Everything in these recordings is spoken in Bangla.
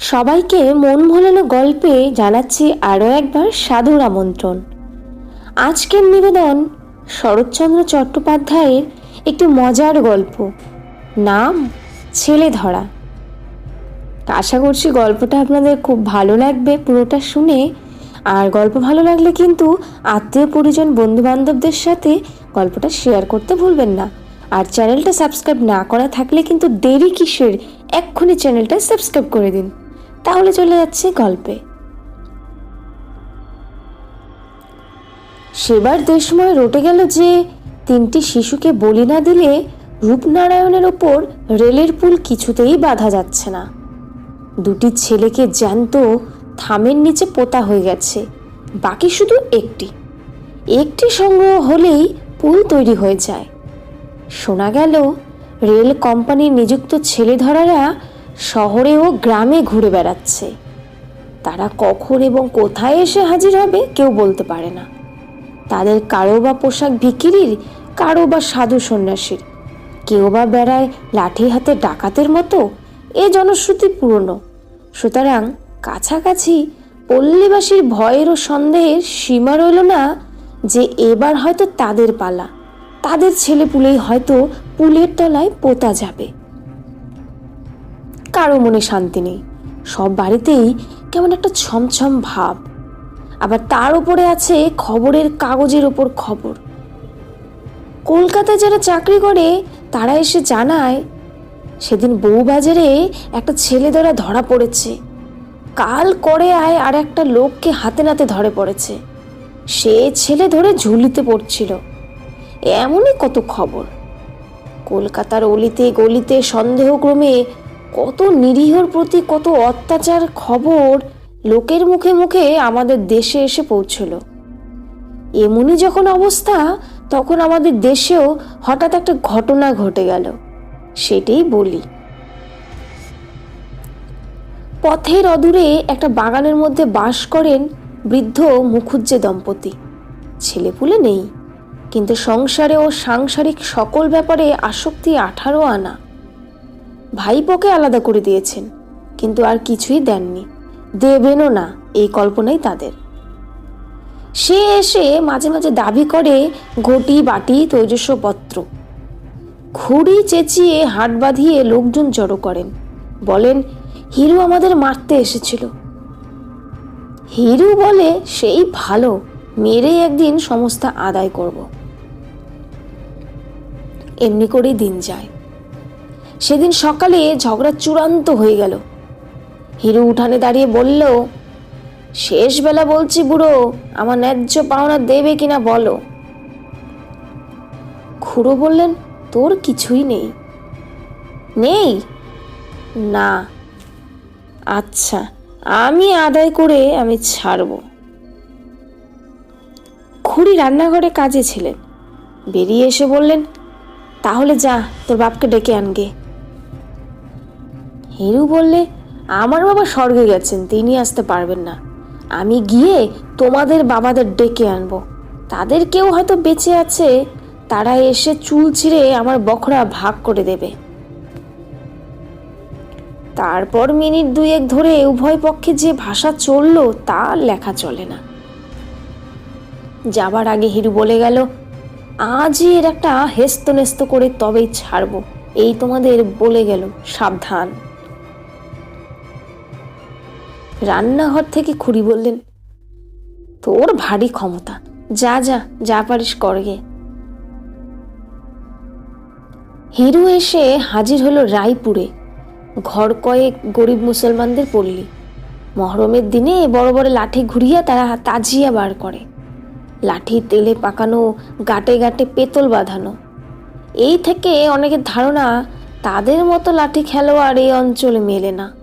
সবাইকে মন ভোলানো গল্পে জানাচ্ছি আরও একবার সাধুর আমন্ত্রণ। আজকের নিবেদন শরৎচন্দ্র চট্টোপাধ্যায়ের একটি মজার গল্প। নাম, ছেলে ধরা। আশা করছি গল্পটা আপনাদের খুব ভালো লাগবে পুরোটা শুনে। আর গল্প ভালো লাগলে কিন্তু আত্মীয় পরিজন বন্ধু বান্ধবদের সাথে গল্পটা শেয়ার করতে ভুলবেন না। আর চ্যানেলটা সাবস্ক্রাইব না করা থাকলে কিন্তু দেরি কিসের? এক্ষুনি চ্যানেলটা সাবস্ক্রাইব করে দিন। তাহলে চলে যাচ্ছে গল্পে। সেবার দেশময় রটে গেল যে তিনটি শিশুকে বলি না দিলে রূপনারায়ণের ওপর রেলের পুল কিছুতেই বাধা যাচ্ছে না। দুটি ছেলেকে জ্যান্ত থামের নিচে পোতা হয়ে গেছে, বাকি শুধু একটি। একটি সংগ্রহ হলেই পুল তৈরি হয়ে যায়। শোনা গেল, রেল কোম্পানির নিযুক্ত ছেলে ধরারা শহরে ও গ্রামে ঘুরে বেড়াচ্ছে। তারা কখন এবং কোথায় এসে হাজির হবে কেউ বলতে পারে না। তাদের কারও বা পোশাক ভিকিরির কারও বা সাধু সন্ন্যাসীর। কেউ বা বেড়ায় লাঠি হাতে ডাকাতের মতো, এ জনশ্রুতি পুরনো। সুতরাং কাছাকাছি পল্লীবাসীর ভয়ের ও সন্দেহের সীমা রইল না যে এবার হয়তো তাদের পালা। তাদের ছেলে পুলেই হয়তো পুলের তলায় পোতা যাবে। কারও মনে শান্তি নেই। সব বাড়িতেই কেমন একটা ছমছম ভাব। আবার তার উপরে আছে খবরের কাগজের ওপর খবর। কলকাতায় যারা চাকরি করে, তারা এসে জানায়, সেদিন বউবাজারে একটা ছেলে ধরা ধরা পড়েছে। কাল করে আয় আর একটা লোককে হাতে নাতে ধরে পড়েছে। সে ছেলে ধরে ঝুলিতে পড়ছিল। এমনই কত খবর। কলকাতার অলিতে গলিতে সন্দেহক্রমে কত নিরীহর প্রতি কত অত্যাচার খবর লোকের মুখে মুখে আমাদের দেশে এসে পৌঁছলো। এমনই যখন অবস্থা, তখন আমাদের দেশেও হঠাৎ একটা ঘটনা ঘটে গেল। সেটাই বলি। পথের অদূরে একটা বাগানের মধ্যে বাস করেন বৃদ্ধ মুখুজ্জে দম্পতি। ছেলেপুলে নেই, কিন্তু সংসারে ও সাংসারিক সকল ব্যাপারে আসক্তি আঠারো আনা। ভাইপোকে আলাদা করে দিয়েছেন, কিন্তু আর কিছুই দেননি। দেবেনও না, এই কল্পনাই তাদের। সে এসে মাঝে মাঝে দাবি করে ঘটি, বাটি, তৈজস্বপত্র। খুঁড়ি চেঁচিয়ে হাট বাঁধিয়ে লোকজন জড়ো করেন। বলেন, হিরু আমাদের মারতে এসেছিল। হিরু বলে, সেই ভালো মেরে একদিন সমস্ত আদায় করব। এমনি করেই দিন যায়। সেদিন সকালে ঝগড়া চূড়ান্ত হয়ে গেল। হিরু উঠানে দাঁড়িয়ে বলল শেষ বেলা বলছি বুড়ো, আমার ন্যায্য পাওনা দেবে কিনা বলো। খুড়ো বললেন, তোর কিছুই নেই। নেই? না। আচ্ছা আমি আদায় করে আমি ছাড়ব। খুড়ি রান্নাঘরে কাজে ছিলেন। বেরিয়ে এসে বললেন, তাহলে যা, তোর বাপকে ডেকে আনগে। হিরু বললে, আমার বাবা স্বর্গে গেছেন, তিনি আসতে পারবেন না। আমি গিয়ে তোমাদের বাবাদের ডেকে আনব। তাদের কেউ হয়তো বেঁচে আছে, তারা এসে চুল ছিঁড়ে আমার বখরা ভাগ করে দেবে। তারপর মিনিট দুয়েক ধরে উভয় পক্ষে যে ভাষা চলল, তা লেখা চলে না। যাবার আগে হিরু বলে গেল, আজই এর একটা হেস্ত করে তবেই ছাড়বো। এই তোমাদের বলে গেল, সাবধান। রান্নাঘর থেকে খুড়ি বললেন, তোর ভারী ক্ষমতা। যা যা যা পারিস করগে হিরু এসে হাজির হলো রায়পুরে। ঘর কয়েক গরিব মুসলমানদের পল্লী। মহরমের দিনে বড় বড় লাঠি ঘুরিয়া তারা তাজিয়া বার করে। লাঠি তেলে পাকানো গাটে গাটে পেতল বাঁধানো। এই থেকে অনেকের ধারণা, তাদের মতো লাঠি খেলোয়াড় এই অঞ্চলে মেলে না।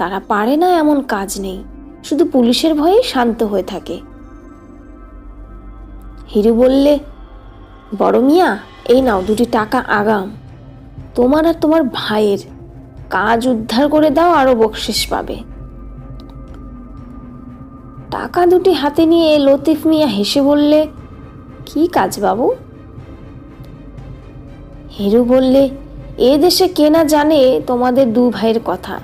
তারা পারে না এমন কাজ নেই। শুধু পুলিশের ভয়ে শান্ত হয়ে থাকে। হিরু বললে, বড় মিয়া, এই নাও দুটি টাকা আগাম। তোমার আর তোমার ভাইয়ের কাজ উদ্ধার করে দাও আরও বকশিস পাবে। টাকা দুটি হাতে নিয়ে লতিফ মিয়া হেসে বললে, কি কাজ বাবু? হিরু বললে, এ দেশে কেনা জানে তোমাদের দু ভাইয়ের কথা।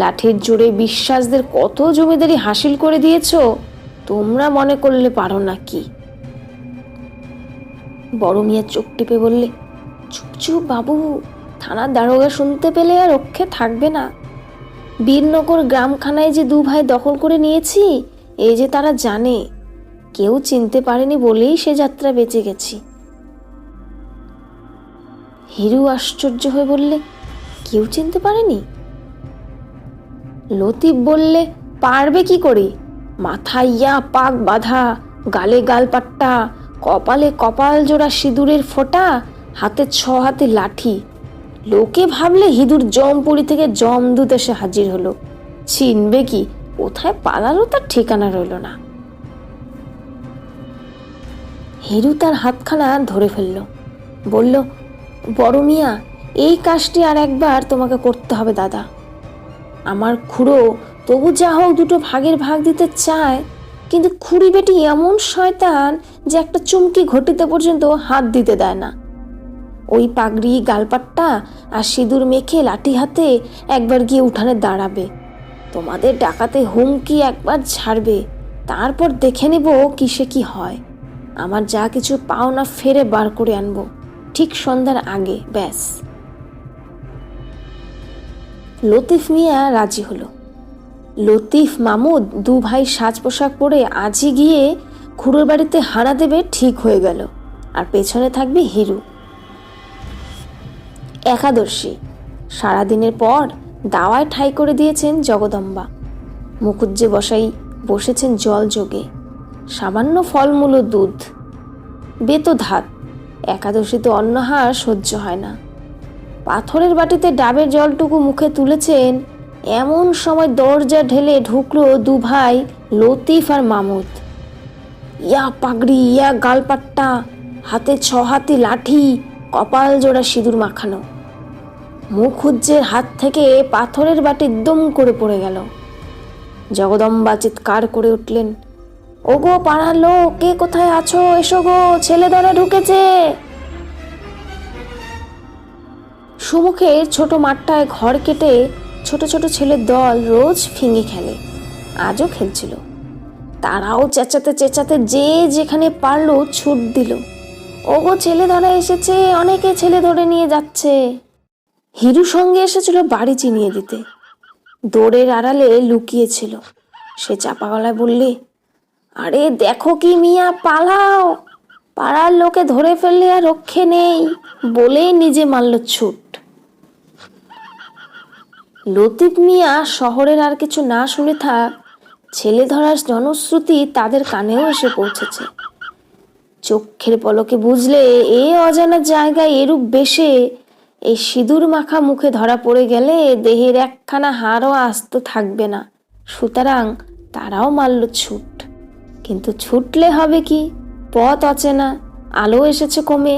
লাঠির জোরে বিশ্বাসদের কত জমিদারি হাসিল করে দিয়েছ, তোমরা মনে করলে পারো না কি? বড় মিয়া চোখ টিপে বললে, চুপ চুপ বাবু, থানার দারোগা শুনতে পেলে আর রক্ষে থাকবে না। বীরনগর গ্রামখানায় যে দু ভাই দখল করে নিয়েছি, এই যে তারা জানে। কেউ চিনতে পারেনি বলেই সে যাত্রা বেঁচে গেছি। হিরু আশ্চর্য হয়ে বললে, কেউ চিনতে পারেনি? লতিফ বললে, পারবে কি করে? মাথায় ইয়া পাক বাঁধা, গালে গালপাট্টা কপালে কপাল জোড়া সিঁদুরের ফোঁটা, হাতে ছ হাতে লাঠি। লোকে ভাবলে হিঁদুর জমপুরি থেকে জমদূত এসে হাজির হলো। চিনবে কি, কোথায় পালালো তার ঠিকানা রইল না। হিরু তার হাতখানা ধরে ফেলল। বলল, বড় মিয়া, এই কাজটি আর একবার তোমাকে করতে হবে, দাদা। আমার খুড়ো, তবু যা হোক দুটো ভাগের ভাগ দিতে চায়, কিন্তু খুড়ি বেটি এমন শয়তান যে একটা চুমকি ঘটিতে পর্যন্ত হাত দিতে দেয় না। ওই পাগড়ি, গালপাট্টা আর সিঁদুর মেখে লাঠি হাতে একবার গিয়ে উঠানে দাঁড়াবে। তোমাদের ডাকাতে হুমকি একবার ছাড়বে। তারপর দেখে নেব কিসে কি হয়। আমার যা কিছু পাওনা ফেরে বার করে আনব। ঠিক সন্ধ্যার আগে, ব্যাস। লতিফ মিয়া রাজি হলো। লতিফ মামুদ দু ভাই সাজ পোশাক পরে আজই গিয়ে খুড়োর বাড়িতে হানা দেবে ঠিক হয়ে গেল, আর পেছনে থাকবে হিরু। একাদশী। সারাদিনের পর দাওয়ায় ঠাই করে দিয়েছেন জগদম্বা। মুখুজ্জে বসাই বসেছেন জল যোগে। সামান্য ফলমূল দুধ। বেতধাত একাদশীতে অন্নহার সহ্য হয় না। পাথরের বাটিতে ডাবের জলটুকু মুখে তুলেছেন, এমন সময় দরজা ঢেলে ঢুকলো দু ভাই, লতিফ আর মামুদ। ইয়া পাগড়ি, ইয়া গালপাট্টা, হাতে ছ হাতি লাঠি, কপাল জোড়া সিঁদুর মাখানো। মুখুজ্জের হাত থেকে পাথরের বাটি দম করে পড়ে গেল। জগদম্বা চিৎকার করে উঠলেন, ওগো পাড়ার লোক, কে কোথায় আছো? এসো গো ছেলে ধরা ঢুকেছে! সুমুখের ছোট মাঠটায় ঘর কেটে ছোট ছোট ছেলের দল রোজ ফিঙে খেলে। আজও খেলছিল। তারাও চেঁচাতে চেঁচাতে যে যেখানে পারল ছুট দিল। ওগো, ছেলে ধরা এসেছে, অনেকে ছেলে ধরে নিয়ে যাচ্ছে। হিরু সঙ্গে এসেছিল বাড়ি চিনিয়ে দিতে। দৌড়ের আড়ালে লুকিয়েছিল। সে চাপা গলায় বললে, আরে দেখো কি মিয়া, পালাও! পাড়ার লোকে ধরে ফেললে আর রক্ষে নেই বলেই নিজে মারল ছুট। লতিফ মিয়া শহরের আর কিছু না শুনে থাক, ছেলে ধরার জনশ্রুতি তাদের কানেও এসে পৌঁছেছে। চোখের পলকে বুঝলে এ অজানা জায়গায় এরূপ বেশে এই সিঁদুর মাখা মুখে ধরা পড়ে গেলে দেহের একখানা হাড়ও আস্ত থাকবে না। সুতরাং তারাও মারল ছুট। কিন্তু ছুটলে হবে কি? পথ অচেনা আলো এসেছে কমে।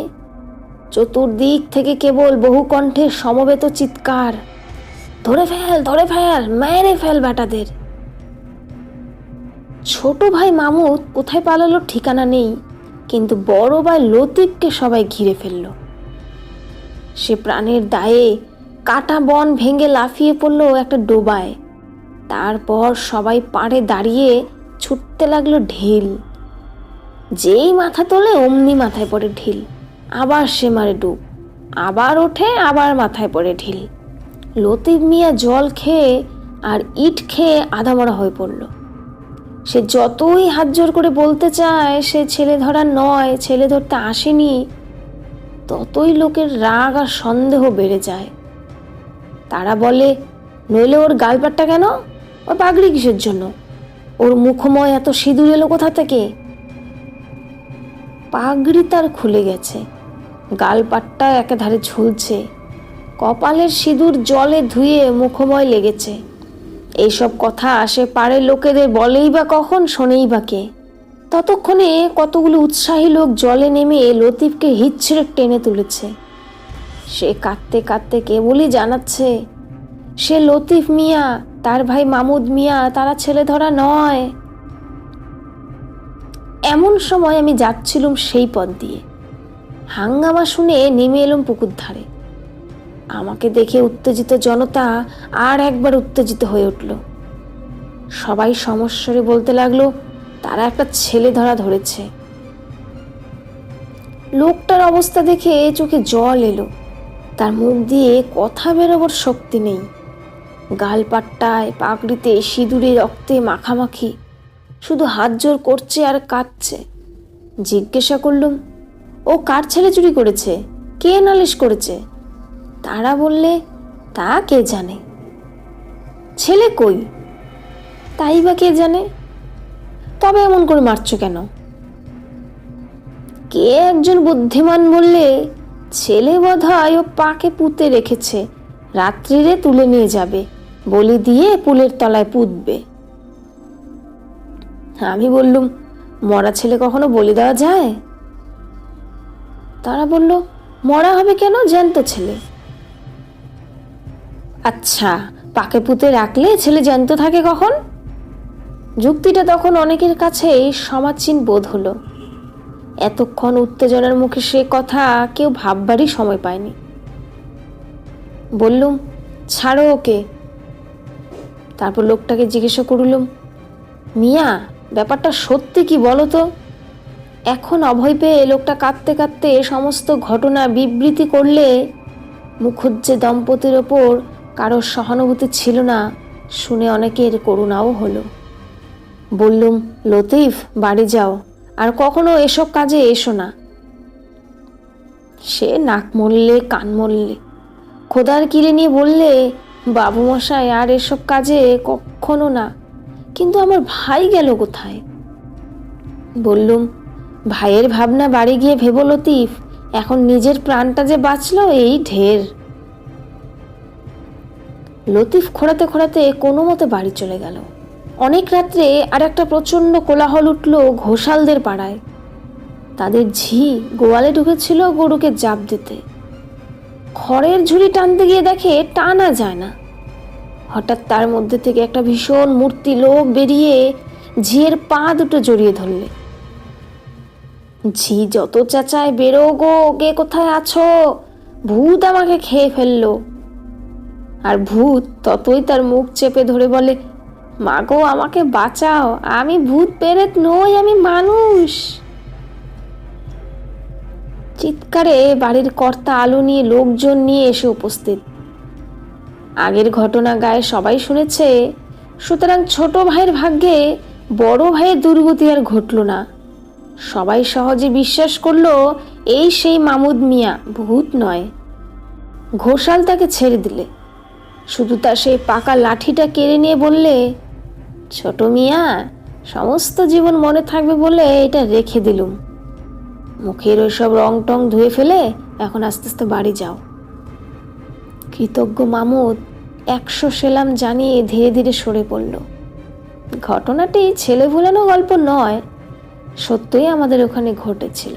চতুর্দিক থেকে কেবল বহু কণ্ঠে সমবেত চিৎকার। ধরে ফেল ধরে ফেল, মেরে ফেল বেটাদের। ছোট ভাই মামুদ কোথায় পালালো ঠিকানা নেই, কিন্তু বড় ভাই লতিফকে সবাই ঘিরে ফেলল। সে প্রাণের দায়ে কাটা বন ভেঙে লাফিয়ে পড়ল একটা ডোবায়। তারপর সবাই পাড়ে দাঁড়িয়ে ছুটতে লাগল ঢিল। যেই মাথা তোলে অমনি মাথায় পড়ে ঢিল। আবার সে মারে ডুব। আবার ওঠে, আবার মাথায় পড়ে ঢিল। লতিফ মিয়া জল খেয়ে আর ইট খেয়ে আধামরা হয়ে পড়ল। সে যতই হাত জোর করে বলতে চায়, সে ছেলে ধরা নয়, ছেলে ধরতে আসেনি, ততই লোকের রাগ আর সন্দেহ বেড়ে যায়। তারা বলে, নইলে ওর গালপাটটা কেন? ও পাগড়ি কিসের জন্য? ওর মুখময় এত সিঁদুর এলো কোথা থেকে? পাগড়ি তার খুলে গেছে। গালপাট্টা একেধারে ঝুলছে। কপালের সিঁদুর জলে ধুয়ে মুখময় লেগেছে। এইসব কথা সে পাড়ের লোকেদের বলেই বা কখন শোনেই বা কে। ততক্ষণে কতগুলো উৎসাহী লোক জলে নেমে লতিফকে হিচ্ছিরে টেনে তুলেছে। সে কাঁদতে কাঁদতে কেবলই জানাচ্ছে, সে লতিফ মিয়া, তার ভাই মামুদ মিয়া, তারা ছেলে ধরা নয়। এমন সময় আমি যাচ্ছিলুম সেই পথ দিয়ে। হাঙ্গামা শুনে নেমে এলাম পুকুর ধারে। আমাকে দেখে উত্তেজিত জনতা আর একবার উত্তেজিত হয়ে উঠল। সবাই সমস্যরে বলতে লাগল, তারা একটা ছেলে ধরা ধরেছে। লোকটার অবস্থা দেখে চোখে জল এলো। তার মুখ দিয়ে কথা বেরোবার শক্তি নেই। গালপাট্টায় পাগড়িতে সিঁদুরে রক্তে মাখামাখি শুধু হাত জোর করছে আর কাঁদছে। জিজ্ঞাসা করলুম, ও কার ছেলে চুরি করেছে? কে নালিশ করেছে? তারা বললে, তা কে জানে? ছেলে কই? তাই বা কে জানে? তবে এমন করে মারছো কেন? কে একজন বুদ্ধিমান বললে, ছেলে বোধ হয় ও পাকে পুঁতে রেখেছে, রাত্রিরে তুলে নিয়ে যাবে, বলি দিয়ে পুলের তলায় পুঁতবে। আমি বললুম, মরা ছেলে কখনো বলি দেওয়া যায়? তারা বলল, মরা হবে কেন জ্যান্ত ছেলে? আচ্ছা পাকে পুঁতে রাখলে ছেলে জ্যান্ত থাকে কখন? যুক্তিটা তখন অনেকের কাছেই সমাচীন বোধ হলো। এতক্ষণ উত্তেজনার মুখে সে কথা কেউ ভাববারই সময় পায়নি। বললুম, ছাড়ো ওকে। তারপর লোকটাকে জিজ্ঞাসা করলুম, মিয়া ব্যাপারটা সত্যি কি বলো তো? এখন অভয় পেয়ে লোকটা কাঁদতে কাঁদতে এ সমস্ত ঘটনা বিবৃতি করলে মুখুজ্জে দম্পতির ওপর কারোর সহানুভূতি ছিল না, শুনে অনেকের করুণাও হলো। বললুম, লতিফ, বাড়ি যাও, আর কখনো এসব কাজে এসো না। সে নাক মরলে কান মরলে খোদার কিরে নিয়ে বললে বাবু মশাই আর এসব কাজে কখনো না। কিন্তু আমার ভাই গেল কোথায়? বললুম, ভাইয়ের ভাবনা বাড়ি গিয়ে ভেবো লতিফ, এখন নিজের প্রাণটা যে বাঁচলো এই ঢের। লতিফ খোঁড়াতে খোঁড়াতে কোনো মতে বাড়ি চলে গেল। অনেক রাত্রে আর একটা প্রচণ্ড কোলাহল উঠল ঘোষালদের পাড়ায়। তাদের ঝি গোয়ালে ঢুকেছিল গরুকে জাপ দিতে। খড়ের ঝুড়ি টানতে গিয়ে দেখে টানা যায় না। হঠাৎ তার মধ্যে থেকে একটা ভীষণ মূর্তি লোক বেরিয়ে ঝিয়ের পা দুটো জড়িয়ে ধরলে। ঝি যত চাচায়, বেরো গো, কে কোথায় আছো? ভূত আমাকে খেয়ে ফেলল। আর ভূত ততই তার মুখ চেপে ধরে বলে মাগো আমাকে বাঁচাও, আমি ভূত পেরেত নই, আমি মানুষ। চিৎকারে বাড়ির কর্তা আলো নিয়ে লোকজন নিয়ে এসে উপস্থিত। আগের ঘটনা গায়ে সবাই শুনেছে। সুতরাং ছোট ভাইয়ের ভাগ্যে বড় ভাইয়ের দুর্গতি আর ঘটল না। সবাই সহজে বিশ্বাস করল, এই সেই মামুদ মিয়া ভূত নয়। ঘোষাল তাকে ছেড়ে দিলে। শুধু তার সেই পাকা লাঠিটা কেড়ে নিয়ে বললে, ছোট মিয়া, সমস্ত জীবন মনে থাকবে বলে এটা রেখে দিলুম। মুখের ওইসব রং টং ধুয়ে ফেলে এখন আস্তে আস্তে বাড়ি যাও। কৃতজ্ঞ মামুদ একশো সেলাম জানিয়ে ধীরে ধীরে সরে পড়ল। ঘটনাটি ছেলে ভুলানো গল্প নয়, সত্যই আমাদের ওখানে ঘটেছিল।